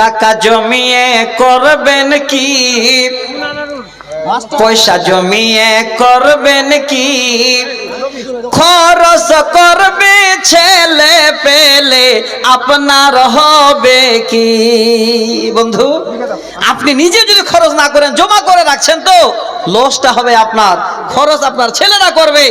টাকা জমিয়ে করবেন কি? পয়সা জমিয়ে করবেন কি? খরচ করবে ছেলে পেলে আপনার হবে কি? বন্ধু আপনি নিজে যদি খরচ না করেন জমা করে রাখছেন তো লসটা হবে আপনার। খরচ আপনার ছেলেরা করবে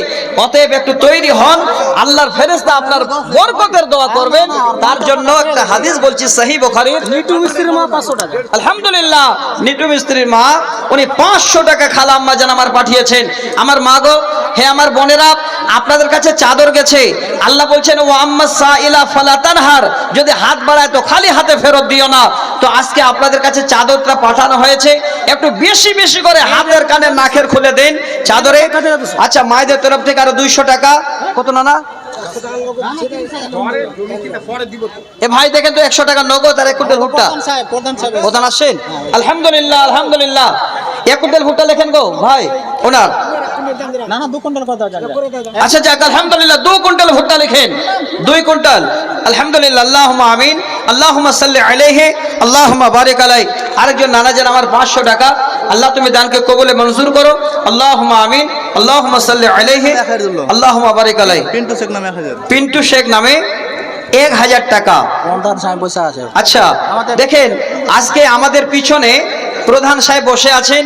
অতএব একটু তৈরি হন আল্লাহর ফেরেস্তা আপনার বরকতের দোয়া করবেন। তার জন্য একটা হাদিস বলছি সহি বুখারীর নিটু মিস্ত্রির মা পাঁচশো টাকা। আলহামদুলিল্লাহ নিটু মিস্ত্রির মা উনি পাঁচশো টাকা খালা আম্মা যেন আমার পাঠিয়েছেন। আমার মা গো হে আমার বোনেরা আপনাদের কাছে চাদর গেছে। আল্লাহ বলছেন ও আম্মা সাইলা ফালা যদি হাত বাড়ায় তো খালি হাতে ফেরত দিও না। তো আজকে আপনাদের কাছে চাদরটা পাঠানো হয়েছে। একটু বেশি বেশি করে হাতের কানে নাকের খুলে দেন চাদরে। আচ্ছা মায়েদের তরফ থেকে আরও দুইশো টাকা। কত নানা? এ ভাই দেখেন তো একশো টাকা নগদ আর এক কুইন্টাল ভুট্টা। প্রধান সাহেব আলহামদুলিল্লাহ আলহামদুলিল্লাহ। এক কুইন্টাল ভুট্টা লেখেন গো ভাই ওনার। না না দু কুইন্টাল কথা যাবে আচ্ছা যাক আলহামদুলিল্লাহ দু কুইন্টাল ভুট্টা লিখেন। দুই কুইন্টাল। আলহামদুলিল্লাহ আল্লাহুম্মা আমিন। আল্লাহুম্মা সাল্লি আলাইহি আল্লাহুম্মা বারিক আলাই। আরেকজন নানাজান আমার 500 টাকা। আল্লাহ তুমি দানকে কবুলে মঞ্জুর করো। আল্লাহুম্মা আমিন। আল্লাহুম্মা সাল্লি আলাইহি আল্লাহুম্মা বারিক আলাই। পিন্টু শেখ নামে পিন্টু শেখ নামে এক হাজার টাকা। প্রধান সাহেব বসে আছে। আচ্ছা দেখেন আজকে আমাদের পিছনে প্রধান সাহেব বসে আছেন।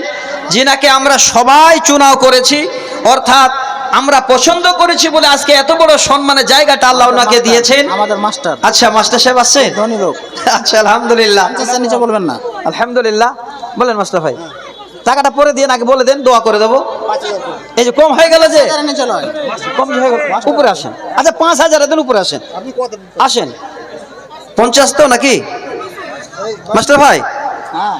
যিনাকে আমরা সবাই চুনাও করেছি অর্থাৎ আমরা পছন্দ করেছি বলে আজকে এত বড় সম্মানের জায়গাটা আল্লাহ ওনাকে দিয়েছেন। আমাদের মাস্টার আচ্ছা মাস্টার সাহেব আসছেন ধনী লোক। আচ্ছা আলহামদুলিল্লাহ। আচ্ছা নিচে বলবেন না। আলহামদুলিল্লাহ। বলেন মাস্টার ভাই। টাকাটা পরে দিয়ে আগে বলে দেন দোয়া করে দেবো। এই যে কম হয়ে গেল যে। কম হয়ে গেল। উপরে আসেন। আচ্ছা পাঁচ হাজার দেন উপরে আসেন। আসেন। পঞ্চাশ তো নাকি? মাস্টার। ভাই। হ্যাঁ হ্যাঁ।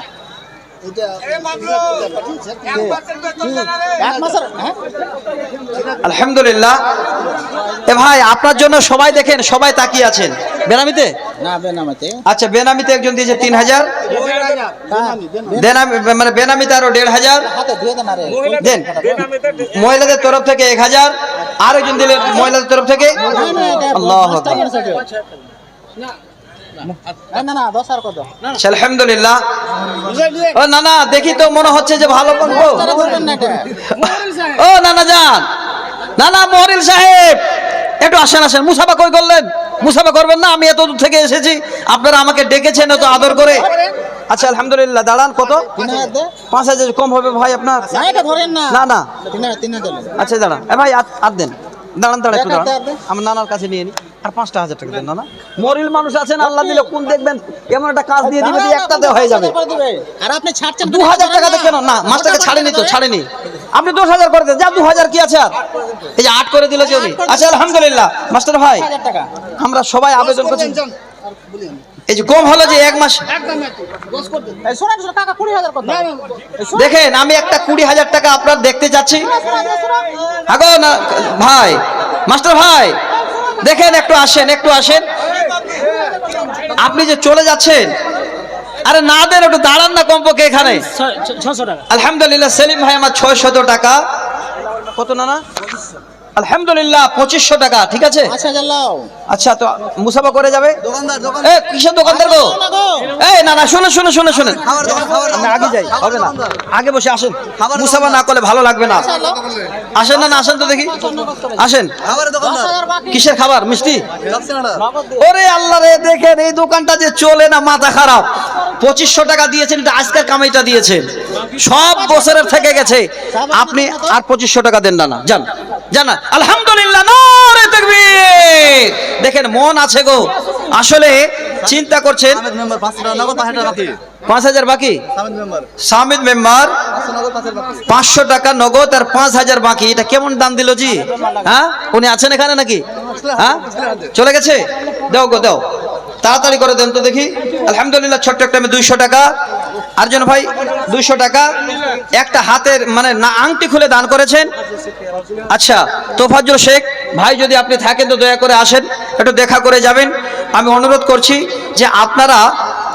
আলহামদুলিল্লাহ। এ ভাই আপনার জন্য সবাই দেখেন সবাই তাকিয়ে আছেন। বেনামিতে? না বেনামাতে। আচ্ছা বেনামিতে একজন দিয়েছে তিন হাজার। বেনামি মানে বেনামিতে আরও দেড় হাজার। দেন মহিলাদের তরফ থেকে এক হাজার। আর একজন দিলেন মহিলাদের তরফ থেকে আল্লাহ না না দশ আর কত? আচ্ছা, আলহামদুলিল্লাহ। ও না না দেখি তো মনে হচ্ছে যে ভালো এটা। ও নানা যান। নানা মহরিল সাহেব। একটু আসেন আসেন। মুসাফা কই করলেন? মুসাফা করবেন না আমি এত দূর থেকে এসেছি। আপনারা আমাকে ডেকেছেন এত আদর করে। আচ্ছা আলহামদুলিল্লাহ দাঁড়ান কত? হাজার পাঁচ হাজার কম হবে ভাই আপনার? না না। আচ্ছা দাঁড়ান। ভাই আর- দেন। দাঁড়ান দাঁড়ান একটু দাঁড়ান। আমার নানার কাছে নিয়ে নি। আর পাঁচটা হাজার টাকা দেন নানা মরিল মানুষ আছেন আল্লাহ দিলে কোন দেখবেন? এমন একটা কাজ দিয়ে দিবে একটাতে হয়ে যাবে। আর আপনি ছাড়ছেন দু হাজার টাকাতে কেন? না মাসটাকে ছাড়েনি তো ছাড়েনি। আপনি দশ হাজার করে দেন যা দু হাজার কি আছে আর? এই যে আট করে দিল যে আচ্ছা আলহামদুলিল্লাহ। মাস্টার ভাই আমরা সবাই আবেদন করছি। এই যে কম হলো যে এক মাস। দেখেন আমি একটা কুড়ি হাজার টাকা আপনার দেখতে চাচ্ছি। আগো না ভাই। মাস্টার ভাই দেখেন একটু আসেন একটু আসেন। আপনি যে চলে যাচ্ছেন আরে না দেন একটু দাঁড়ান না কমপক্ষে এখানে। আলহামদুলিল্লাহ সেলিম ভাই আমার ছয়শত টাকা। কত নানা? আলহামদুলিল্লাহ পঁচিশশো টাকা ঠিক আছে? লাও আচ্ছা তো মুসাফা করে যাবে? কিসের দোকানদার গো? না এই না না শুনে শুনে শুনে শুনে আমি আগে যাই হবে না। আগে বসে আসেন। মুসাফা না করলে ভালো লাগবে না। আসেন না না আসেন তো দেখি। আসেন। কিসের খাবার? মিষ্টি। ওরে আল্লাহ রে দেখেন এই দোকানটা যে চলে না মাথা খারাপ। পঁচিশশো টাকা দিয়েছেন এটা আজকের কামাইটা দিয়েছেন। সব বছরের থেকে গেছে। আপনি আর পঁচিশশো টাকা দেন না না যান। যান না। আলহামদুলিল্লাহ নারে তাকবীর। দেখেন মন আছে গো। আসলে চিন্তা করছেন পাঁচ হাজার বাকি। সামিদ মেম্বার। পাঁচশো টাকা নগদ আর পাঁচ হাজার বাকি। এটা কেমন দান দিল জি? হ্যাঁ? উনি আছেন এখানে নাকি? হ্যাঁ? চলে গেছে? দাও গো দাও। তাড়াতাড়ি করে দেন তো দেখি। আলহামদুলিল্লাহ ছোট্ট একটা আমি দুইশো টাকা। আরজন ভাই দুইশো টাকা। একটা হাতের মানে না আংটি খুলে দান করেছেন। আচ্ছা তোফাজ্জল শেখ ভাই যদি আপনি থাকেন তো দয়া করে আসেন একটু দেখা করে যাবেন। আমি অনুরোধ করছি যে আপনারা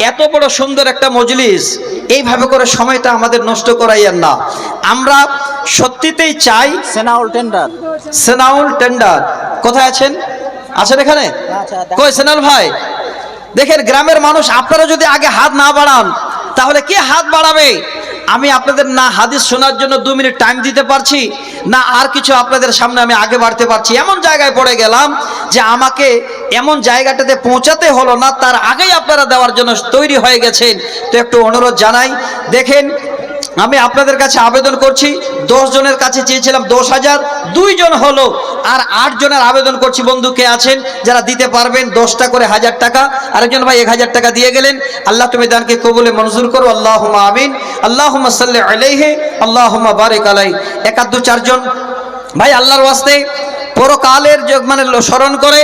এত বড় সুন্দর একটা মজলিস এইভাবে করে সময়টা আমাদের নষ্ট করাইয়েন না। আমরা সত্যিতেই চাই সেনাউল টেন্ডার। সেনাউল টেন্ডার। কোথায় আছেন? আছেন এখানে? আচ্ছা, কই সেনাউল ভাই? দেখেন গ্রামের মানুষ আপনারা যদি আগে হাত না বাড়ান তাহলে কে হাত বাড়াবে? আমি আপনাদের না হাদিস শোনার জন্য দু মিনিট টাইম দিতে পারছি, না আর কিছু আপনাদের সামনে আমি আগে বাড়তে পারছি। এমন জায়গায় পড়ে গেলাম যে আমাকে এমন জায়গাটাতে পৌঁছাতে হলো না, তার আগেই আপনারা দেওয়ার জন্য তৈরি হয়ে গেছেন। তো একটু অনুরোধ জানাই, দেখেন আমি আপনাদের কাছে আবেদন করছি, দশ জনের কাছে চেয়েছিলাম দশ হাজার দুইজন হলো, আর আট জনের আবেদন করছি, বন্ধু কে আছেন, যারা দিতে পারবেন দশটা করে হাজার টাকা, আরেকজন ভাই এক হাজার টাকা দিয়ে গেলেন, আল্লাহ তুমি দানকে কবুলে মঞ্জুর করো আল্লাহ আমিন আল্লাহ সাল্লি আলাইহে আল্লাহ বারেক আলাই একাদ দু চারজন, ভাই আল্লাহর ওয়াস্তে পরকালের মানে স্মরণ করে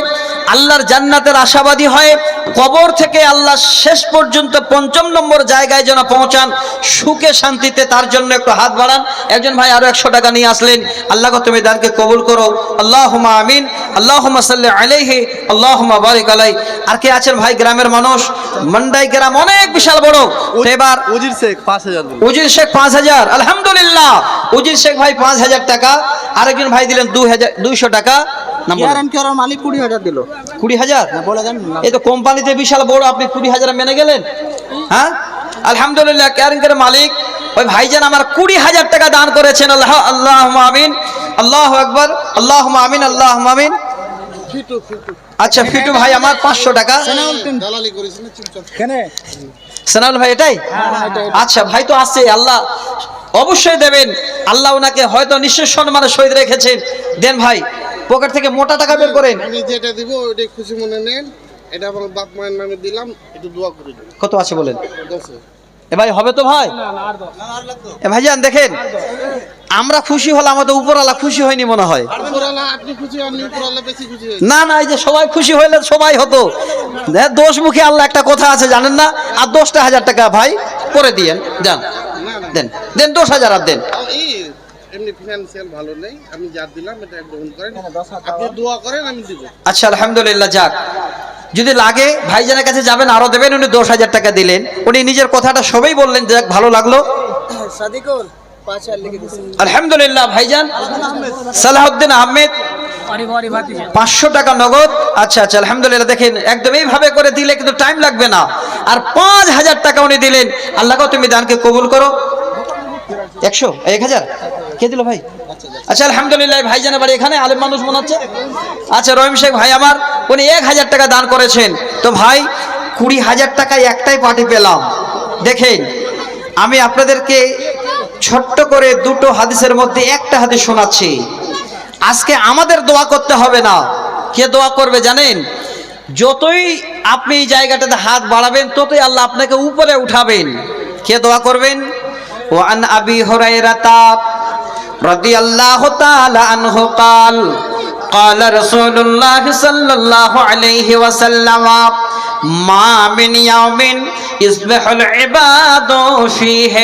আল্লাহর জান্নাতের আশাবাদী হয় কবর থেকে আল্লাহ শেষ পর্যন্ত পঞ্চম নম্বর জায়গায় যেন পৌঁছান সুখে শান্তিতে তার জন্য একটু হাত বাড়ান। একজন ভাই আরও একশো টাকা নিয়ে আসলেন আল্লাহ তুমি দানকে কবুল করো। আল্লাহ আমিন। আল্লাহ সাল্লি আলাইহি। আল্লাহ বারিক আলাই। আর কে আছেন ভাই? গ্রামের মানুষ। মন্ডাই গ্রাম অনেক বিশাল বড়। এবার উজির শেখ পাঁচ হাজার উজির শেখ পাঁচ হাজার। আলহামদুলিল্লাহ। উজির শেখ ভাই পাঁচ হাজার টাকা। আরেকজন ভাই দিলেন দুই হাজার দুইশো টাকা। মালিক কুড়ি হাজার দিল। কুড়ি হাজার? হ্যাঁ, বলে দেন এই তো কোম্পানিতে বিশাল বড় আপনি কুড়ি হাজার মেনে গেলেন? হ্যাঁ? আলহামদুলিল্লাহ ক্যারিংকের মালিক। ওই ভাইজান আমার কুড়ি হাজার টাকা দান করেছেন আল্লাহ আল্লাহ আমিন। আল্লাহ আকবর আল্লাহ আমিন আল্লাহ আমিন। আচ্ছা ফিটু ভাই আমার পাঁচশো টাকা। কেনে? ভাই এটাই? আচ্ছা ভাই তো আছে আল্লাহ অবশ্যই দেবেন। আল্লাহ ওনাকে হয়তো নিঃশ্বাস সম্মানের সহিত রেখেছেন। দেন ভাই পকেট থেকে মোটা টাকা বের করেন। আমি যেটা দিব ওইটাই খুশি মনে নেন। এটা আমার বাপ মায়ের নামে দিলাম একটু দোয়া করে। দিন কত আছে বলেন? এ ভাই হবে তো ভাই? এ ভাইজান দেখেন আমরা খুশি হলে আমাদের উপরওয়ালা খুশি হয়নি মনে হয়। উপরালা আপনি খুশি আপনি উপরালা বেশি খুশি হয়েছে। না না এই যে সবাই খুশি হইলে সবাই হতো। দেখ, দোষ মুখে আল্লাহ একটা কথা আছে জানেন না? আর দশটা হাজার টাকা ভাই করে দিয়েন দেন দেন দেন দশ হাজার আর দেন। এই এমনি ফিনান্সিয়াল ভালো নেই আমি যা দিলাম এটা গ্রহণ করেন। আপনি দোয়া করেন আমি দিব। আচ্ছা আলহামদুলিল্লাহ যাক। যদি লাগে ভাইজানের কাছে যাবেন আরও দেবেন উনি দশ হাজার টাকা দিলেন। উনি নিজের কথাটা সবাই বললেন যাক ভালো লাগল। সাদিকুল আলহামদুলিল্লাহ ভাইজান। সালাহউদ্দিন আহমেদ পাঁচশো টাকা নগদ। আচ্ছা আচ্ছা আলহামদুলিল্লাহ দেখেন একদম এইভাবে করে দিলে কিন্তু টাইম লাগবে না। আর পাঁচ হাজার টাকা উনি দিলেন। আল্লাহ তুমি দানকে কবুল করো। একশো? এক হাজার? কে দিল ভাই? আচ্ছা আলহামদুলিল্লাহ ভাইজানের বাড়ি এখানে আলেম মানুষ মনে হচ্ছে? আচ্ছা রহিম শেখ ভাই আমার উনি এক হাজার টাকা দান করেছেন। তো ভাই কুড়ি হাজার টাকায় একটাই পার্টি পেলাম। দেখেন আমি আপনাদেরকে ছোট্ট করে দুটো হাদিসের মধ্যে একটা হাদিস শোনাচ্ছি। আজকে আমাদের দোয়া করতে হবে না। কে দোয়া করবে জানেন? যতই আপনি এই জায়গাটাতে হাত বাড়াবেন ততই আল্লাহ আপনাকে উপরে উঠাবেন। কে দোয়া করবেন? ও আন আবি হরাইরাতা রাদিয়াল্লাহু তাআলা আনহু قال قال رسول الله صلى الله عليه وسلم ما من يوم يصبح العباد فيه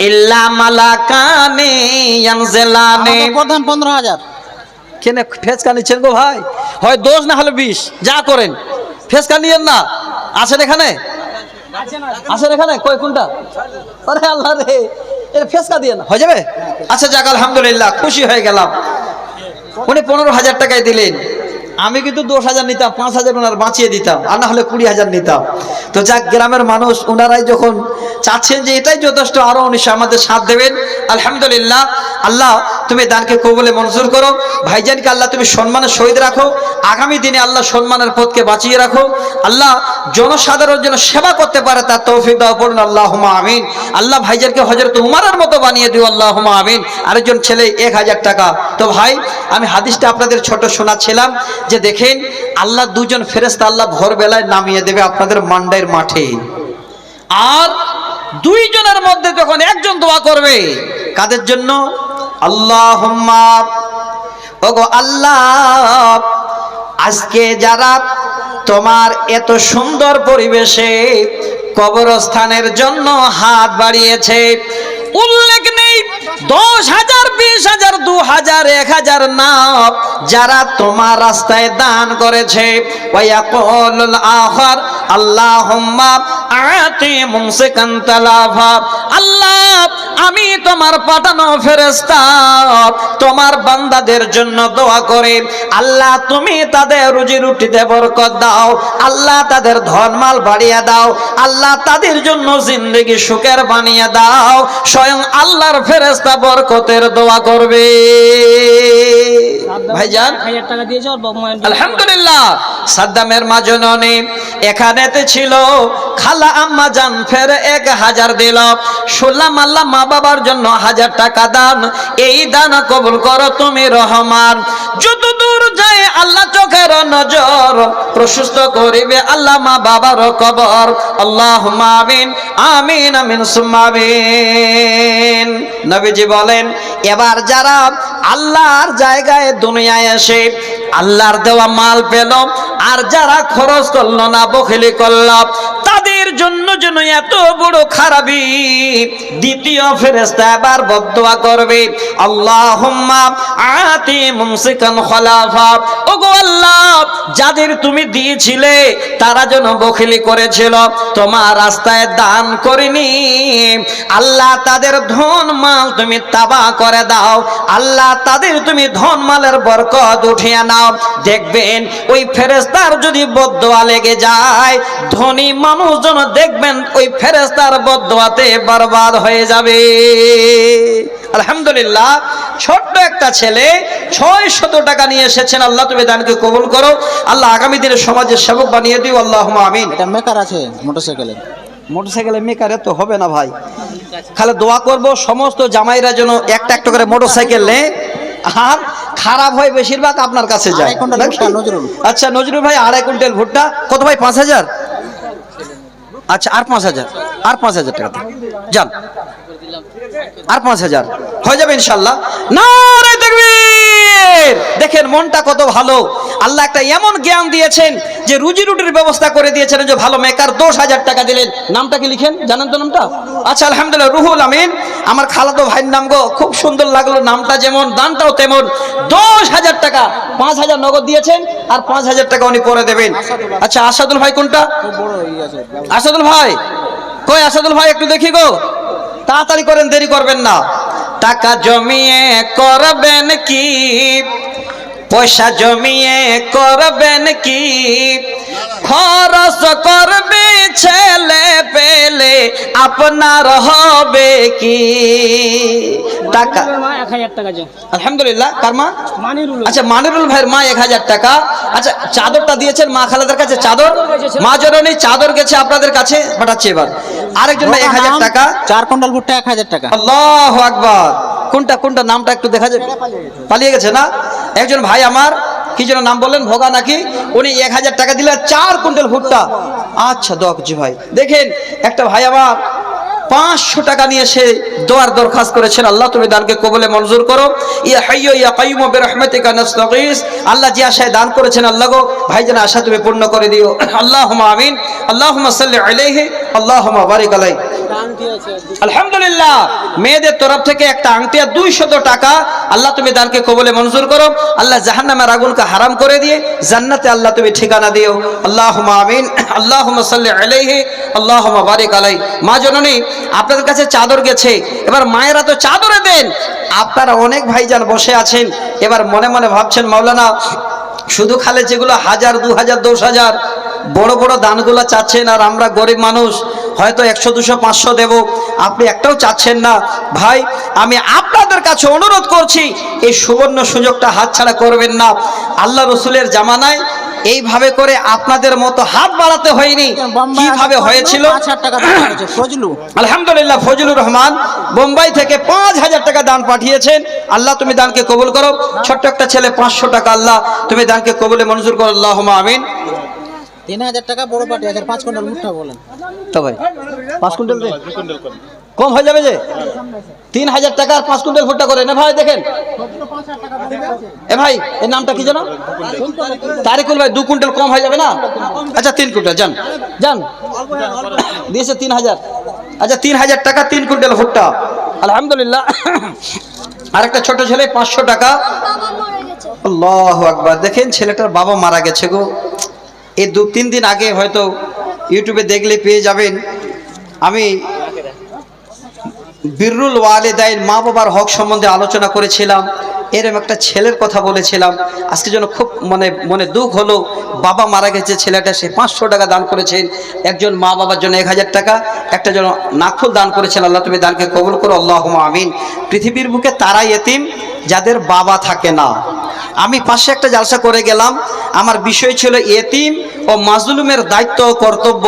إلا ملكان ينزلان আমাদের প্রধান পনেরো হাজার কেন ফেসকা নিচ্ছেন গো ভাই হয় দোষ না হলে বিষ যা করেন ফেসকা নিয়েন না আছেন এখানে আছেন এখানে কই কোনটা আরে আল্লাহ রে এর ফেসকা দিয়ে না। হয়ে যাবে? আচ্ছা যাক, আলহামদুলিল্লাহ, খুশি হয়ে গেলাম। উনি পনেরো হাজার টাকায় দিলেন। আমি কিন্তু দশ হাজার নিতাম, পাঁচ হাজার ওনার বাঁচিয়ে দিতাম, আর না হলে কুড়ি হাজার নিতাম। তো যাক, গ্রামের মানুষ, ওনারাই যখন চাচ্ছেন যে এটাই যথেষ্ট, আরও উনি আমাদের সাথ দেবেন। আলহামদুলিল্লাহ, আল্লাহ, তুমি দানকে কবলে মঞ্জুর করো। ভাইজানকে আল্লাহ, তুমি সম্মানের সহিত রাখো। আগামী দিনে আল্লাহ সম্মানের পথকে বাঁচিয়ে রাখো। আল্লাহ জনসাধারণ যেন সেবা করতে পারে, তার তৌফিক দাও, পড়ুন আল্লাহ আমিন। আল্লাহ ভাইজানকে হজরত উমারের মতো বানিয়ে দিও আল্লাহ আমিন। আরেকজন ছেলে, এক হাজার টাকা। তো ভাই, আমি হাদিসটা আপনাদের ছোট শোনাচ্ছিলাম। যে দেখেন, আল্লাহ দুজন ফেরেস্তা আল্লাহ ভোরবেলায় নামিয়ে দেবে আপনাদের মান্ডাইয়ের মাঠে। আর দুইজনের মধ্যে যখন একজন দোয়া করবে, কাদের জন্য? আল্লাহ ওগো আল্লাহ, আজকে যারা তোমার এত সুন্দর পরিবেশে কবরস্থানের জন্য হাত বাড়িয়েছে উল্লেখ নেই। দশ হাজার, বিশ হাজার, দু হাজার, এক হাজার না। যারা তোমার রাস্তায় দান করেছে ওয়াকুল আল্লাহ আল্লাহ আমি তোমার পাঠানো ফেরেস্তা তোমার বান্দাদের জন্য দোয়া করে। আল্লাহ তুমি তাদের রুজি রুটিতে বরকত দাও। আল্লাহ তাদের ধনমাল বাড়িয়ে দাও। আল্লাহ তাদের জন্য জিন্দগি সুখের বানিয়ে দাও। স্বয়ং আল্লাহর ফেরেস্তা বরকতের দোয়া করবে। ভাইজান? আলহামদুলিল্লাহ। সাদ্দামের মা জননী এখানেতে ছিল খালা আম্মা জান ফের এক হাজার দিল। শুনলাম আল্লাহ মা বাবার জন্য হাজার টাকা দান, এই দান কবুল করো তুমি রহমান। যত দূর যায় আল্লাহ চোখের নজর, প্রশস্ত করিবে আল্লাহ মা বাবার কবর। আল্লাহ আমিন আমিন আমিন সুমাবিন নবীজি বলেন, এবার যারা আল্লাহর জায়গায় দুনিয়ায় এসে আল্লাহর দেওয়া মাল পেল, আর যারা খরচ করল না, বখিলি করল, তাদের জন্য যেন এত বড় খারাপি। দ্বিতীয় ফেরেস্তা এবার বদুয়া করবে, আল্লাহুম্মা আতি মুমসিকান খলাফা। আল্লাহ, যাদের তুমি দিয়েছিলে, তারা যেন বখিলি করেছিল, তোমার রাস্তায় দান করিনি। আল্লাহ তাদের ধন মাল তুমি তাবা করে দাও, আল্লাহ তাদের তুমি ধন মালের বরকত উঠিয়ে নাও। দেখবেন ওই ফেরেস্তার যদি বদোয়া লেগে যায় ধনী মানুষজন দেখবেন ওই ফেরেস্তার বদোয়াতে বরবাদ হয়ে যাবে। আলহামদুলিল্লাহ ছোট্ট একটা ছেলে ছয় শত টাকা নিয়ে এসেছেন আল্লাহ তুমি দানকে কবুল করো। আল্লাহ আগামী দিনে সমাজের সেবক বানিয়ে দিও আল্লাহ আমিন। এটা মেকার আছে মোটরসাইকেলে। মোটরসাইকেলে মেকারে তো হবে না ভাই। খালি দোয়া করব সমস্ত জামাইরা যেন একটা একটা করে মোটরসাইকেল নেয়। আর খারাপ হয় বেশিরভাগ আপনার কাছে যায়। আচ্ছা নজরুল ভাই আড়াই কুইন্টাল ভুট্টা। কত ভাই পাঁচ হাজার? আচ্ছা আর পাঁচ হাজার। আর পাঁচ হাজার টাকা যান। আর পাঁচ হাজার। হয়ে যাবে ইনশাল্লাহ। না দেখেন, মনটা কত ভালো। আল্লাহ একটা এমন জ্ঞান দিয়েছেন যে রুজি রুটির ব্যবস্থা করে দিয়েছেন যে ভালো মেকার দশ হাজার টাকা দিলেন। নামটা কি লিখেন? জানেন তো নামটা? আচ্ছা আলহামদুলিল্লাহ, রুহুল আমিন। আমার খালাতো ভাইয়ের নাম গো, খুব সুন্দর লাগল, নামটা যেমন, দানটাও তেমন। দশ হাজার টাকা, পাঁচ হাজার নগদ দিয়েছেন আর পাঁচ হাজার টাকা উনি পরে দেবেন। আচ্ছা আসাদুল ভাই কোনটা? আসাদুল ভাই, কই আসাদুল ভাই একটু দেখি গো। তাড়াতাড়ি করেন, দেরি করবেন না। টাকা জমিয়ে করবেন কি? পয়সা জমিয়ে করবেন কি? খরচ করবে ছেলে পেলে আপনার হবে কি? টাকা আলহামদুলিল্লাহ কার মা? মানিরুল। আচ্ছা মানিরুল ভাইয়ের মা এক হাজার টাকা। আচ্ছা চাদরটা দিয়েছেন মা খালাদের কাছে? চাদর? মা জননী চাদর গেছে আপনাদের কাছে? পাঠাচ্ছে এবার। আরেকজন ভাই এক হাজার টাকা। চার কুইন্টাল ভুট্টা এক হাজার টাকা। আল্লাহ আকবার। কোনটা কোনটা নামটা একটু দেখা যাবে পালিয়ে গেছে না? একজন ভাই আমার কি যেন নাম বললেন ভোগা নাকি? উনি এক হাজার টাকা দিলে চার কুইন্টাল ভুট্টা। আচ্ছা দকজি ভাই। দেখেন একটা ভাই আমার পাঁচশো টাকা নিয়ে সে দোয়ার দরখাস্ত করেছেন। আল্লাহ, তুমি দানকে কবলে মঞ্জুর করো। ইয়া আল্লাহ যে আশায় দান করেছেন, আল্লাহ গো ভাই যেন আশা তুমি পূর্ণ করে দিও। আল্লাহুম্মা আমিন। আল্লাহুম্মা সাল্লি আলাইহি, আল্লাহুম্মা বারিক আলাইহি। আলহামদুলিল্লাহ, মেয়েদের তরফ থেকে একটা আংটি আর দুইশত টাকা আল্লাহ তুমি দানকে কবলে মঞ্জুর করো। আল্লাহ জাহান্নামের আগুনকে হারাম করে দিয়ে জান্নাতে আল্লাহ তুমি ঠিকানা দিও। আল্লাহ আমিন আল্লাহ আলাইহি আল্লাহ বারিক আলাই। মা জননী, আপনাদের কাছে চাদর গেছে, এবার মায়েরা তো চাদরে দেন। আপনারা অনেক ভাইজান বসে আছেন, এবার মনে মনে ভাবছেন, মাওলানা, শুধু খালে যেগুলো হাজার দু হাজার দশ হাজার বড় বড় দানগুলো চাচ্ছেন আর আমরা গরিব মানুষ হয়তো একশো দুশো পাঁচশো দেব। আপনি একটাও চাচ্ছেন না। ভাই আমি আপনাদের কাছে অনুরোধ করছি এই সুবর্ণ সুযোগটা হাতছাড়া করবেন না। আল্লাহ রসুলের জামানায় এইভাবে করে আপনাদের মতো হাত বাড়াতে হয়নি। কীভাবে হয়েছিল? আলহামদুলিল্লাহ ফজলুর রহমান বোম্বাই থেকে পাঁচ হাজার টাকা দান পাঠিয়েছেন। আল্লাহ তুমি দানকে কবুল করো। ছোট্ট একটা ছেলে পাঁচশো টাকা আল্লাহ তুমি দানকে কবুলে মঞ্জুর করো। আল্লাহ আমিন। তিন হাজার টাকা বড় পাটি আছে পাঁচ কুইন্টাল ভুট্টা বলেন। তো ভাই পাঁচ কুইন্টাল দে। কম। হয়ে যাবে যে? তিন হাজার টাকা আর পাঁচ কুইন্টাল ভুট্টা করে। না ভাই দেখেন। এ ভাই এর নামটা কি জানো? তারিকুল ভাই দু কুইন্টাল কম হয়ে যাবে না? আচ্ছা তিন কুইন্টাল যান। যান। দিয়েছে তিন হাজার আচ্ছা তিন হাজার টাকা তিন কুইন্টাল ভুট্টা। আলহামদুলিল্লাহ। আরেকটা ছোট ছেলে পাঁচশো টাকা। আল্লাহ আকবার। দেখেন ছেলেটার বাবা মারা গেছে গো। এই দু তিন দিন আগে হয়তো ইউটিউবে দেখলে পেয়ে যাবেন। আমি বিররুল ওয়ালেদাইন মা বাবার হক সম্বন্ধে আলোচনা করেছিলাম। এরম একটা ছেলের কথা বলেছিলাম। আজকে যেন খুব মানে মনে দুঃখ হলো। বাবা মারা গেছে, ছেলেটা সে পাঁচশো টাকা দান করেছেন। একজন মা বাবার জন্য এক হাজার টাকা, একটা যেন নাখুল দান করেছেন। আল্লাহ তুমি দানকে কবুল করো আল্লাহ আমিন। পৃথিবীর বুকে তারাই এতিম, যাদের বাবা থাকে না। আমি পাশে একটা জালসা করে গেলাম। আমার বিষয় ছিল এতিম ও মাজলুমের দায়িত্ব ও কর্তব্য।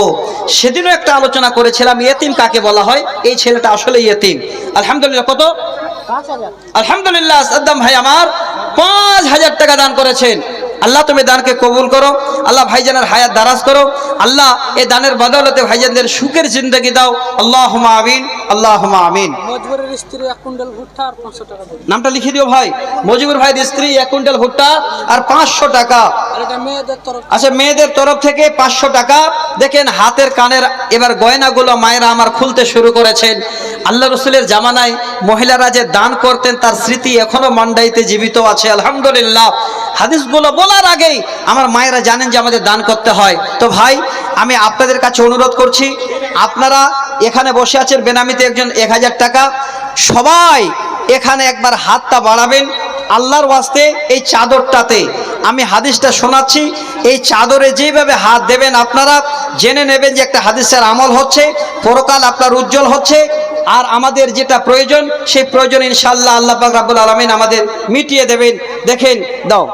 সেদিনও একটা আলোচনা করেছিলাম, এতিম কাকে বলা হয়? এই ছেলেটা আসলে এতিম। আলহামদুলিল্লাহ, কত? আলহামদুলিল্লাহ, সাদ্দাম ভাই আমার পাঁচ হাজার টাকা দান করেছেন। আল্লাহ তুমি দানকে কবুল করো, আল্লাহ ভাইজানের হায়াত দারাজ করো, আল্লাহ এই দানের বদৌলতে ভাইজানদের সুখের জিন্দগি দাও। আল্লাহ আমিন আল্লাহ আমিন। স্ত্রী এক কুইন্টাল ভুট্টা আর পাঁচশো টাকা দেবে নামটা লিখে দিও ভাই। মজিবুর ভাইয়ের স্ত্রী এক কুইন্টাল ভুট্টা আর পাঁচশো টাকা। আচ্ছা মেয়েদের তরফ থেকে পাঁচশো টাকা। দেখেন হাতের কানের এবার গয়নাগুলো মায়েরা আমার খুলতে শুরু করেছেন। আল্লাহ রসুলের জামানায় মহিলারা যে দান করতেন তার স্মৃতি এখনও মান্ডাইতে জীবিত আছে আলহামদুলিল্লাহ। হাদিসগুলো বলার আগেই আমার মায়েরা জানেন যে আমাদের দান করতে হয়। তো ভাই আমি আপনাদের কাছে অনুরোধ করছি আপনারা এখানে বসে আছেন বেনামিতে একজন এক হাজার টাকা। সবাই এখানে একবার হাতটা বাড়াবেন আল্লাহর ওয়াস্তে এই চাদরটাতে। আমি হাদিসটা শোনাচ্ছি, এই চাদরে যেভাবে হাত দেবেন আপনারা, জেনে নেবেন যে একটা হাদিসের আমল হচ্ছে, পরকাল আপনার উজ্জ্বল হচ্ছে, আর আমাদের যেটা প্রয়োজন, সেই প্রয়োজন ইনশাল্লাহ আল্লাহ পাক রাব্বুল আলামিন আমাদের মিটিয়ে দেবেন। দেখেন, দাও।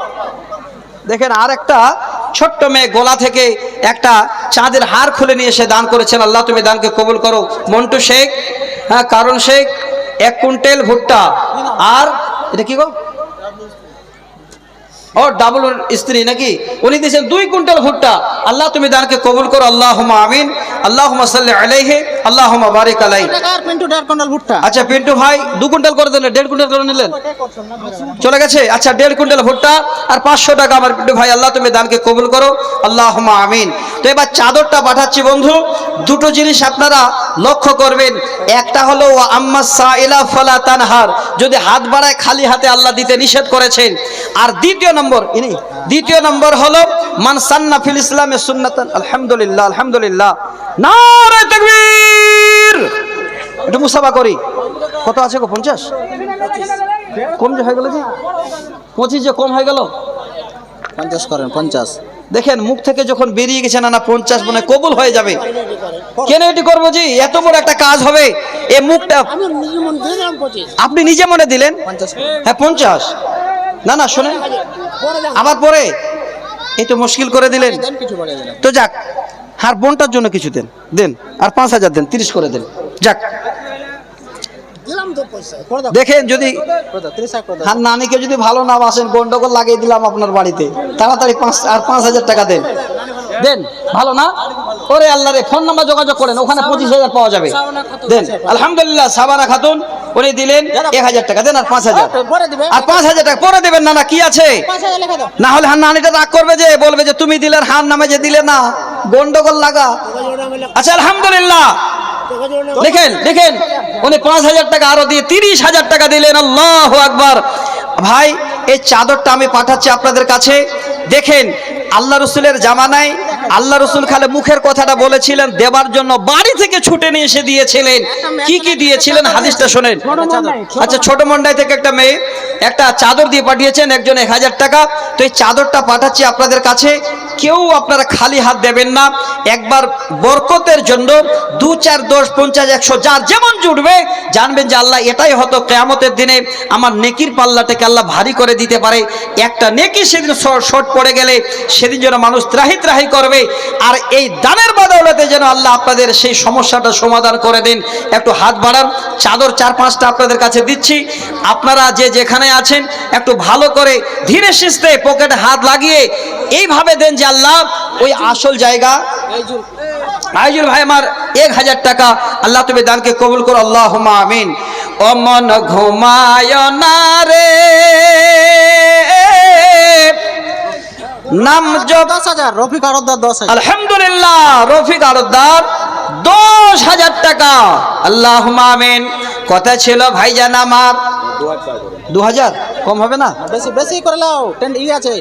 দেখেন আর একটা ছোট্ট মেয়ে গোলা থেকে একটা চাঁদের হার খুলে নিয়ে এসে দান করেছেন। আল্লাহ তুমি দানকে কবুল করো। মন্টু শেখ হ্যাঁ কারণ শেখ এক কুইন্টাল ভুট্টা। আর এটা কি গো? ও ডাবল স্ত্রী নাকি? উনি দিয়েছেন দুই কুইন্টাল ভুট্টা। আল্লাহ তুমি দানকে কবুল করো। আল্লাহ আমিন। আল্লাহ আলাইহি। আল্লাহ বারিক আলাই। আচ্ছা পিন্টু ভাই দু কুইন্টাল করে দিলেন। দেড় কুইন্টাল করে নিলেন? চলে গেছে? আচ্ছা দেড় কুইন্টাল ভুট্টা আর পাঁচশো টাকা আমার পিন্টু ভাই আল্লাহ তুমি দানকে কবুল করো। আল্লাহ আমিন। তো এবার চাদরটা পাঠাচ্ছি বন্ধু। দুটো জিনিস আপনারা লক্ষ্য করবেন। একটা হলো ও আম্মা সাইলা ফালা তানহার। যদি হাত বাড়ায় খালি হাতে আল্লাহ দিতে নিষেধ করেছেন। আর দ্বিতীয় নম্বর ইনি দ্বিতীয় নম্বর হলো মান সান্না ফিল ইসলামে সুন্নাতান আলহামদুলিল্লাহ আলহামদুলিল্লাহ। নারে তাকবীর! একটু মুসাফা করি। কত আছে গো পঞ্চাশ? কম যে হয়ে গেল যে? পঁচিশ যে কম হয়ে গেল? পঞ্চাশ করেন পঞ্চাশ। দেখেন মুখ থেকে যখন বেরিয়ে গেছে না না পঞ্চাশ মনে কবুল হয়ে যাবে। কেন এটি করব জি? এত বড় একটা কাজ হবে। এ মুখটা আপনি নিজে মনে দিলেন? হ্যাঁ পঞ্চাশ। না না, শোনেন। আবার পরে। এই তো মুশকিল করে দিলেন। তো যাক আর বোনটার জন্য কিছু দেন দেন, আর পাঁচ হাজার দেন, তিরিশ করে দেন। যাক। দেখেন, যদি আর নানিকে যদি ভালো না বাসেন গন্ডগোল লাগিয়ে দিলাম আপনার বাড়িতে। তাড়াতাড়ি পাঁচ আর পাঁচ হাজার টাকা দেন। দেন ভালো না? ওরে আল্লাহ রে ফোন নাম্বার যোগাযোগ করেন ওখানে পঁচিশ হাজার পাওয়া যাবে। দেন আলহামদুলিল্লাহ সাবানা খাতুন উনি দিলেন এক হাজার টাকা দেন আর পাঁচ হাজার। আর পাঁচ হাজার টাকা পরে দেবেন না না কি আছে? না হলে হান নানিটা রাগ করবে যে বলবে যে তুমি দিলেন হান নামে যে দিলে না গন্ডগোল লাগা। আচ্ছা আলহামদুলিল্লাহ। দেখেন দেখেন উনি পাঁচ হাজার টাকা আরও দিয়ে তিরিশ হাজার টাকা দিলেন আল্লাহ আকবার। ভাই এই চাদরটা আমি পাঠাচ্ছি আপনাদের কাছে। দেখেন আল্লাহ রসুলের জামানায় আল্লাহ রসুল খালে মুখের কথাটা বলেছিলেন, দেবার জন্য বাড়ি থেকে ছুটে নিয়ে এসে দিয়েছিলেন। কি কি দিয়েছিলেন? হাদিসটা শোনেন। আচ্ছা ছোট মন্ডাই থেকে একটা মেয়ে একটা চাদর দিয়ে পাঠিয়েছেন, একজন এক হাজার টাকা। তো এই চাদরটা পাঠাচ্ছি আপনাদের কাছে। কেউ আপনারা খালি হাত দেবেন না। একবার বরকতের জন্য দু চার দশ পঞ্চাশ একশো যার যেমন জুটবে, জানবেন যে আল্লাহ এটাই হতো কেয়ামতের দিনে আমার নেকির পাল্লাটাকে আল্লাহ ভারী করে দিতে পারে। একটা নেকি সেদিন শর্ট পড়ে গেলে সেদিন যেন মানুষ ত্রাহি ত্রাহি করবে। আর এই দানের বদৌলতে যেন আল্লাহ আপনাদের সেই সমস্যাটা সমাধান করে দিন। একটু হাত বাড়ান, চাদর চার পাঁচটা আপনাদের কাছে দিচ্ছি। আপনারা যে যেখানে আছেন, একটু ভালো করে ধীরে সুস্থে পকেটে হাত লাগিয়ে এইভাবে দেন যে আল্লাহ ওই আসল জায়গা। আইজুল ভাই আমার এক হাজার টাকা আল্লাহ তুমি দানকে কবুল করো আল্লাহ আমিন। অমন ঘুমায় না রে। নাম দশ হাজার রফিক আরদার দশ হাজার। আলহামদুলিল্লাহ রফিক আরদার দশ হাজার টাকা। আল্লাহ আমিন। কথা ছিল ভাই ভাইজান আমার। দু হাজার কম হবে না? বেশি বেশি করে লাও টেন্ডার ই আছে।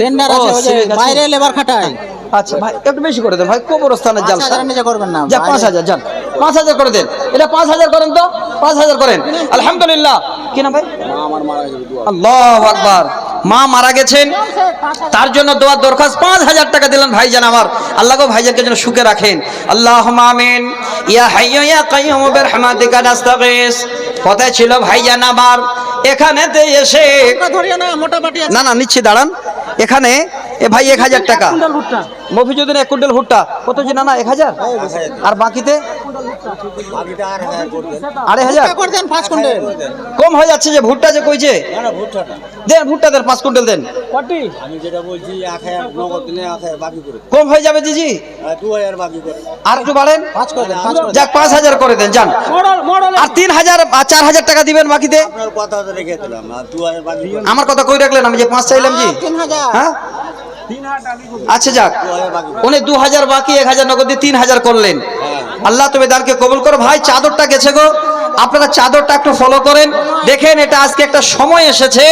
টেন্ডার আছে ওই যে বাইরে লেবার খাটায়। আচ্ছা ভাই একটু বেশি করে দেন। ভাই কবরস্থানের জাল সারা। নিজে করবেন না যা পাঁচ হাজার যান পাঁচ হাজার করে দেন। এটা পাঁচ হাজার করেন তো? পাঁচ হাজার করেন। আলহামদুলিল্লাহ। কি না ভাই আল্লাহ আকবার। মা মারা গেছেন। তার জন্য দোয়ার দরখাস্ত পাঁচ হাজার টাকা দিলেন ভাইজান আমার। আল্লাহ গো ভাইজানকে যেন সুখে রাখেন। আল্লাহ আমিন। ইয়া হাইয়্যু ইয়া কাইয়্যুম বিরহমাতিকা নাস্তাগীস। কথায় ছিল ভাইজান আমার। এখানেতে এসে না না নিচ্ছি দাঁড়ান। এখানে এ ভাই এক হাজার টাকা। মফিজুদ্দিন এক কুইন্টাল ভুট্টা। কত জি না না এক হাজার। আর বাকিতে আড়াই হাজার। দেন পাঁচ কুইন্টাল। কম হয়ে যাচ্ছে যে ভুট্টা যে কইছে। দেন ভুট্টা দেন পাঁচ কুইন্টাল দেন। আমি যেটা বলছি বাকি করে। কম হয়ে যাবে জিজি? আর দু হাজার বাকি করে। আর একটু বাড়েন। পাঁচ করে দেন পাঁচ করে যাক পাঁচ হাজার করে দেন যান। আর তিন হাজার চার হাজার টাকা দিবেন বাকিতে? আমার কথা কই রাখলেন? আমি যে পাঁচ চাইলাম জি হ্যাঁ? আচ্ছা যাক উনি দু হাজার বাকি এক হাজার নগদ দিয়ে তিন হাজার করলেন। আল্লাহ তুমি দানকে কবুল করো। ভাই চাদরটা গেছে গো। আপনারা চাদরটা একটু ফলো করেন। দেখেন, এটা আজকে একটা সময় এসেছে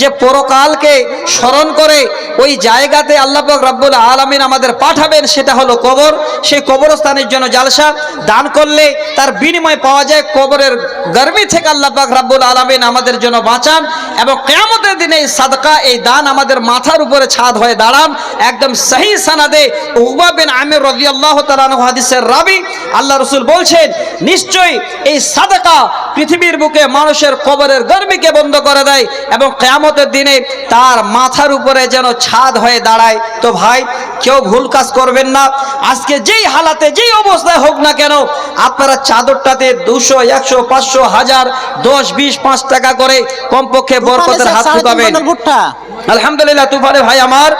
যে পরকালকে স্মরণ করে ওই জায়গাতে আল্লাহ রাব্বুল আলমিন আমাদের পাঠাবেন, সেটা হলো কবর। সেই কবরস্থানের জন্য জালসা দান করলে তার বিনিময় পাওয়া যায় কবরের গর্মি থেকে আল্লাহ পাক রব্বুল আলমিন আমাদের জন্য বাঁচান এবং কেয়ামতের দিনে এই সাদকা, এই দান আমাদের মাথার উপরে ছাদ হয়ে দাঁড়ান। একদম সহি সানাদে উকবা বিন আমির রাদিয়াল্লাহু তাআলা আনহু হাদিসের রাবি, আল্লাহ রসুল বলছেন, নিশ্চয়ই এই সাদকা পৃথিবীর বুকে মানুষের কবরের গর্মিকে বন্ধ করে দেয় এবং কেয়ামতের দিনে তার মাথার উপরে যেন ছাদ হয়ে দাঁড়ায়। তো ভাই কেউ ভুল কাজ করবেন না। আজকে যেই হালাতে যেই অবস্থায় হোক না কেন আপনারা চাদরটাতে দুশো একশো পাঁচশো হাজার দশ বিশ পাঁচ টাকা করে কমপক্ষে বরকতের হাত ঢুকাবেন আলহামদুলিল্লাহ তুফানে ভাই আমার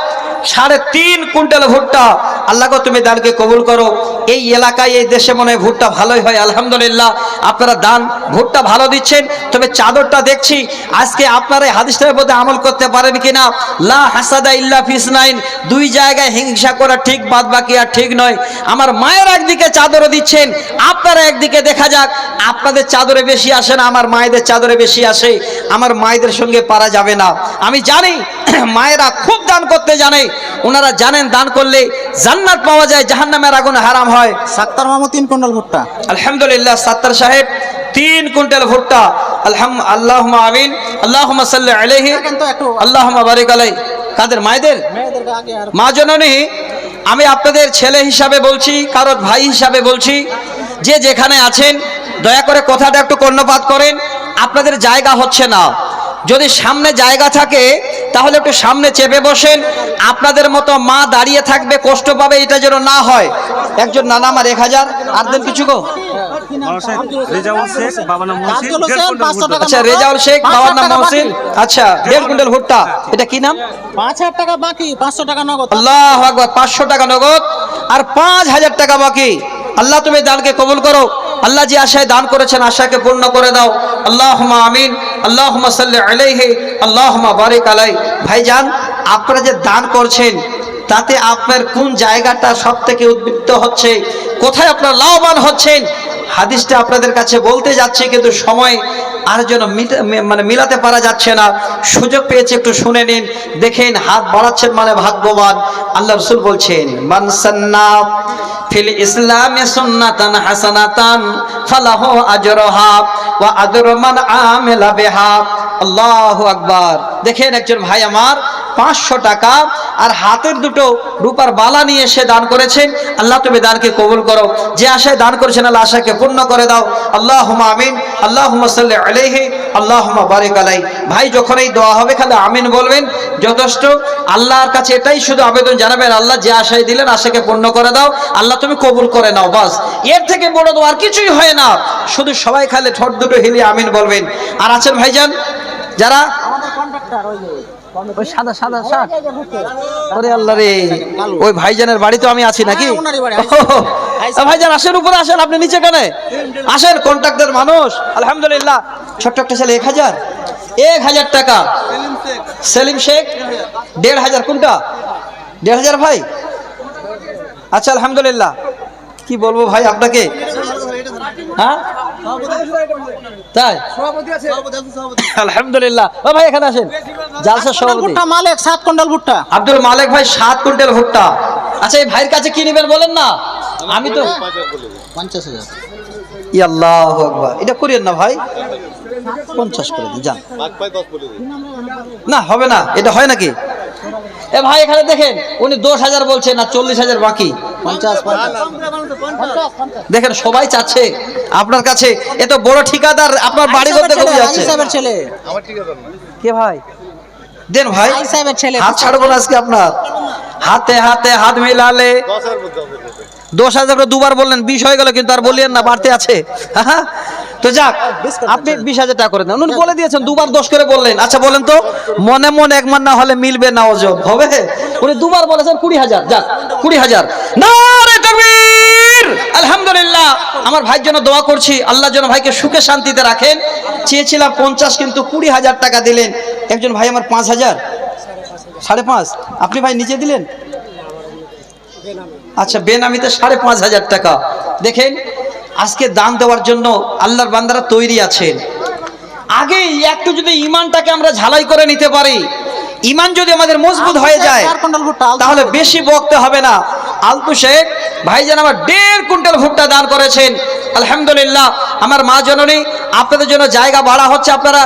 সাড়ে তিন কুইন্টাল ভুট্টা। আল্লাহকে তুমি দানকে কবুল করো। এই এলাকায়, এই দেশে মনে হয় ভুট্টা ভালোই হয়, আলহামদুলিল্লাহ। আপনারা দান, ভুট্টা ভালো দিচ্ছেন। তবে চাদরটা দেখছি, আজকে আপনারা হাদিসটার মধ্যে আমল করতে পারেন কিনা? লা হাসাদা ইল্লা ফিসনাইন দুই জায়গায় হিংসা করা ঠিক বাদ বাকি আর ঠিক নয়। আমার মায়ের একদিকে চাদরও দিচ্ছেন, আপনারা একদিকে দেখা যাক। আপনাদের চাদরে বেশি আসে না, আমার মায়েদের চাদরে বেশি আসে। আমার মায়েদের সঙ্গে পারা যাবে না। আমি জানি মায়েরা খুব দান করতে জানে। ওনারা জানেন দান করলে জান্নাত পাওয়া যায় জাহান্নামের আগুন হারাম হয়। সাত্তার মামু তিন কুইন্টাল ভুট্টা। আলহামদুলিল্লাহ সাত্তার সাহেব তিন কুইন্টাল ভুট্টা। আলহাম আল্লাহ আমিন। আল্লাহ সাল্লি আলাইহি। দেখেন তো আল্লাহ বারিক আলাই। কাদের? মায়েদের? মা জননী আমি আপনাদের ছেলে হিসাবে বলছি কারোর ভাই হিসাবে বলছি যে যেখানে আছেন দয়া করে কথাটা একটু কর্ণপাত করেন। আপনাদের জায়গা হচ্ছে না। যদি সামনে জায়গা থাকে তাহলে একটু সামনে চেপে বসেন। আপনাদের মতো মা দাঁড়িয়ে থাকবে কষ্ট পাবে এটা যেন না হয়। একজন নানা আমার এক হাজার। আর দেন কিছু গো। রেজাউল শেখ বাবা নাম আচ্ছা রেজাউল শেখ বাবার নাম হাজার মহসিন। আচ্ছা দেড় কুইন্টাল ভুট্টা। এটা কি নাম? পাঁচ হাজার টাকা বাকি পাঁচশো টাকা নগদ। আল্লাহ আকবার পাঁচশো টাকা নগদ। আর পাঁচ হাজার টাকা বাকি। আল্লাহ তুমি দানকে কবুল করো। আল্লাহ যে আশায় দান করেছেন, আশাকে পূর্ণ করে দাও। আল্লাহ আমিন আল্লাহ আলাইহি আল্লাহ বারিক আলাই। ভাইজান, আপনারা যে দান করছেন, তাতে আপনার কোন জায়গাটা সব থেকে উদ্বৃত্ত হচ্ছে? কোথায় আপনার লাভবান হচ্ছেন? হাদিসটা আপনাদের কাছে বলতে যাচ্ছে, কিন্তু সময় আর যেন মানে মিলাতে পারা যাচ্ছে না। সুযোগ পেয়েছে, একটু শুনে নিন। দেখেন, হাত বাড়াচ্ছেন মানে ভাগ্যবান। আল্লাহ রসুল বলছেন, মান সান্না ফিল ইসলামে সুন্নাতান হাসানাতান ফালাহু আজরহা ওয়া আজরু মান আমিলা বিহা। আল্লাহু আকবার। দেখেন, একজন ভাই আমার পাঁচশো টাকা আর হাতের দুটো রূপার বালা নিয়ে সে দান করেছেন। আল্লাহ, তুমি দানকে কবুল করো। যে আশায় দান করেছেন, আল্লাহ আশাকে পূর্ণ করে দাও। আল্লাহ আমিন। আল্লাহ সাল্লি আলাইহি আল্লাহ বারিক আলাই। ভাই, যখন এই দোয়া হবে খালি আমিন বলবেন। যথেষ্ট। আল্লাহর কাছে এটাই শুধু আবেদন জানাবেন। আল্লাহ যে আশায় দিলেন, আশাকে পূর্ণ করে দাও। আল্লাহ তুমি কবুল করে নাও, বাস। এর থেকে বড় দোয়া আর কিছুই হয় না। শুধু সবাই খালি ঠোঁট দুটো হিলি আমিন বলবেন। আর আছেন ভাইজান? যারা? আমাদের কন্ট্রাক্টর ওই ওই সাদা সাদা শার্ট। এই ওরে আল্লাহ রে। ওই ভাইজানের বাড়ি তো আমি আছি নাকি? হ্যাঁ, ওনারই বাড়ি। ও, ভাইজান আসেন উপরে আসেন। আপনি নিচে কেন? আসেন কন্ট্রাক্টর মানুষ। আলহামদুলিল্লাহ। ছোট্ট একটা ছেলে এক হাজার? এক হাজার টাকা। সেলিম শেখ। দেড় হাজার কোনটা? দেড় হাজার ভাই? আচ্ছা আলহামদুলিল্লাহ। কি বলব ভাই আপনাকে? হ্যাঁ? তাই? আলহামদুলিল্লাহ। ও ভাই এখানে আসেন। জালসা সভাপতি। ভুট্টা মালিক সাত কুইন্টাল ভুট্টা। আব্দুল মালিক ভাই সাত কুইন্টাল ভুট্টা। আচ্ছা এই ভাইয়ের কাছে কি নেবেন বলেন না? আমি তো পঞ্চাশ হাজার। ইয়াল্লাহ আকবার। এটা করিয়েন না ভাই। পঞ্চাশ করে দিন যান। না হবে না। এটা হয় নাকি? এ ভাই এখানে দেখেন উনি দশ হাজার বলছেন আর চল্লিশ হাজার বাকি। পঞ্চাশ দেখেন সবাই চাচ্ছে। আপনার কাছে এত বড় ঠিকাদার আপনার বাড়ি করতে কমে যাচ্ছে ছেলে কে ভাই? দেন ভাই হাত ছাড়বো না আজকে আপনার। হাতে হাতে হাত মিলালে। দশ হাজার করে দুবার বললেন বিশ হয়ে গেল কিন্তু আর বললেন না বাড়তে আছে। হ্যাঁ? তো যাক আপনি বিশ হাজার টাকা করে দেন। উনি বলে দিয়েছেন দুবার দশ করে বললেন। আচ্ছা বলেন তো মনে মনে এক মান না হলে মিলবে না ওজন। হবে? উনি দুবার বলেছেন কুড়ি হাজার। যাক কুড়ি হাজার। না রে! আলহামদুলিল্লাহ। আমার ভাইয়ের জন্য দোয়া করছি আল্লাহ যেন ভাইকে সুখে শান্তিতে রাখেন। চেয়েছিলাম পঞ্চাশ কিন্তু কুড়ি হাজার টাকা দিলেন। একজন ভাই আমার পাঁচ হাজার। সাড়ে পাঁচ। আপনি ভাই নিচে দিলেন? আচ্ছা বেনামিতে সাড়ে পাঁচ হাজার টাকা। দেখেন আজকে দান দেওয়ার জন্য আল্লাহর বান্দারা তৈরি আছেন। আগে একটু যদি ইমানটাকে আমরা ঝালাই করে নিতে পারি ইমান যদি আমাদের মজবুত হয়ে যায় আলু। তাহলে বেশি বকতে হবে না। আলতু শেখ ভাইজান আমার দেড় কুইন্টাল ভুট্টা দান করেছেন। আলহামদুলিল্লাহ আমার মা জননী আপনাদের জন্য জায়গা ভাড়া হচ্ছে আপনারা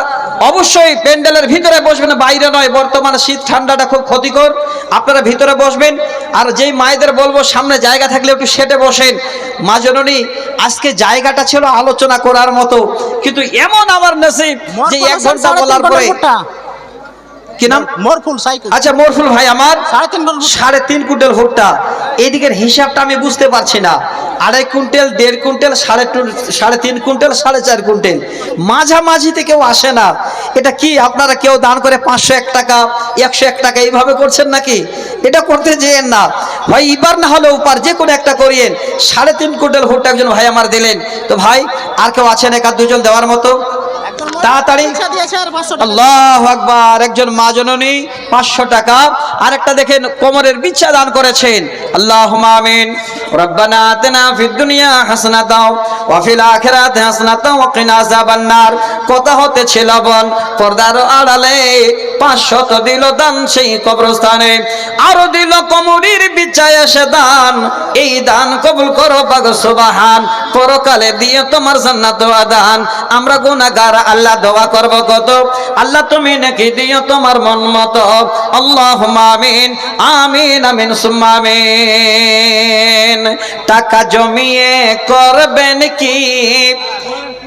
অবশ্যই প্যান্ডেলের ভিতরে বসবেন বাইরে নয় বর্তমানে শীত ঠান্ডাটা খুব ক্ষতিকর। আপনারা ভিতরে বসবেন আর যেই মায়েদের বলব সামনে জায়গা থাকলে একটু সেটে বসেন। মা জননী আজকে জায়গাটা ছিল আলোচনা করার মতো কিন্তু এমন আমার নসিব যে এক ঘণ্টা বলার পরে। কি নাম? মোরফুল সাইকেল। আচ্ছা মরফুল ভাই আমার সাড়ে তিন সাড়ে তিন কুইন্টাল ভুট্টা। এদিকের হিসাবটা আমি বুঝতে পারছি না। আড়াই কুইন্টাল দেড় কুইন্টাল সাড়ে সাড়ে তিন কুইন্টাল সাড়ে চার কুইন্টাল। মাঝামাঝিতে কেউ আসে না। এটা কি আপনারা কেউ দান করে পাঁচশো এক টাকা একশো এক টাকা এইভাবে করছেন নাকি? এটা করতে যেয়েন না। ভাই এবার না হলে উপার যে কোনো একটা করিয়েন। সাড়ে তিন কুইন্টাল ভুট্টা একজন ভাই আমার দিলেন। তো ভাই আর কেউ আছেন এক দুজন দেওয়ার মতো? তাড়াতাড়ি। পয়সা দিয়েছে আর পাঁচশো টাকা। আল্লাহ আকবার একজন মা জননী পাঁচশো টাকা। আরেকটা দেখেন কোমরের বিচ্ছা দান করেছেন। আল্লাহ আমিন। রব্বানা আতিনা ফিদ দুনিয়া হাসনাতাও ওয়া ফিল আখিরাতি হাসনাতাও ওয়া কিনা কথা হতে ছিল বল পর্দার আড়ালে পাঁচশত দিল দান সেই কবরস্থানে। আরও দিল কোমরের বিচ্ছায় এসে দান। এই দান কবুল করো পাগ সুবহান। পরকালে দিয়ে তোমার জান্নাত দান। আমরা গুনাহগার আল্লাহ দোয়া করব কত? আল্লাহ তুমি নাকি দিও তোমার মন মতো। আল্লাহ আমিন আমিন আমিন সুম্মা আমিন। টাকা জমিয়ে করবেন কি?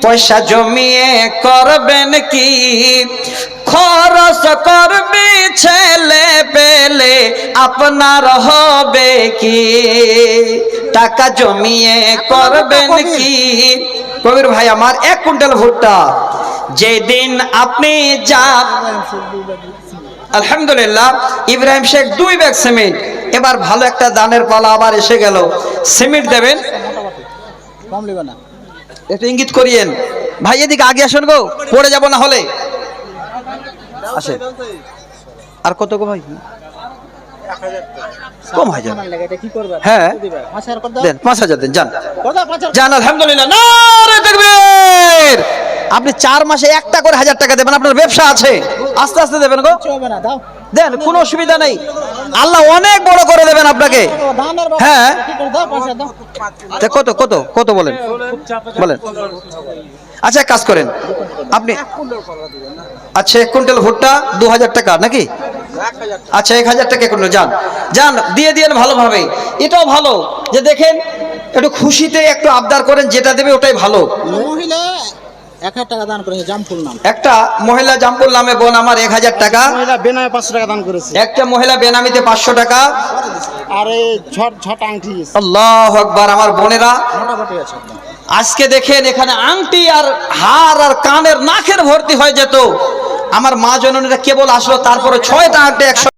পয়সা জমিয়ে করবেন কি? খরচ করবি ছেলে পেলে আপনার হবে কি? টাকা জমিয়ে করবেন কি? কবির ভাই আমার এক কুইন্টাল ভুট্টা। যেদিন আপনি যা আলহামদুলিল্লাহ ইব্রাহিম শেখ দুই ব্যাগ সিমেন্ট। এবার ভালো একটা দানের পালা আবার এসে গেল। সিমেন্ট দেবেন? একটু ইঙ্গিত করিয়েন। ভাই এদিকে আগে আসুন গো পড়ে যাব না হলে। আসেন। আর কত গো ভাই? কম হয়ে। হ্যাঁ পাঁচ হাজার দেন পাঁচ হাজার দেন যান। যান আলহামদুলিল্লাহ। আপনি চার মাসে একটা করে হাজার টাকা দেবেন আপনার ব্যবসা আছে। আস্তে আস্তে দেবেন গো। দেন কোনো অসুবিধা নেই। আল্লাহ অনেক বড় করে দেবেন আপনাকে। হ্যাঁ। কত কত কত বলেন? বলেন। আচ্ছা এক কাজ করেন। আপনি আচ্ছা এক কুইন্টাল ভুট্টা দু হাজার টাকা নাকি? আচ্ছা এক হাজার টাকা কুইন্টাল যান। যান দিয়ে দিয়েন ভালোভাবে। এটাও ভালো। যে দেখেন একটু খুশিতে একটু আবদার করেন যেটা দেবে ওটাই ভালো। মহিলা এক হাজার টাকা দান করেছে জামফুল নাম। একটা মহিলা জাম্পুর নামে বোন আমার এক হাজার টাকা। মহিলা বেনামে পাঁচশো টাকা দান করেছে। একটা মহিলা বেনামিতে পাঁচশো টাকা। আর এই ছট ছটা আংটি আল্লাহ আকবার আমার বোনেরা। মোটামুটি আছে আজকে দেখেন এখানে আংটি আর হার আর কানের নাকের ভর্তি হয়ে যেত। আমার মা জননীরা কেবল আসলো তারপরে ছয়টা আংটি একশো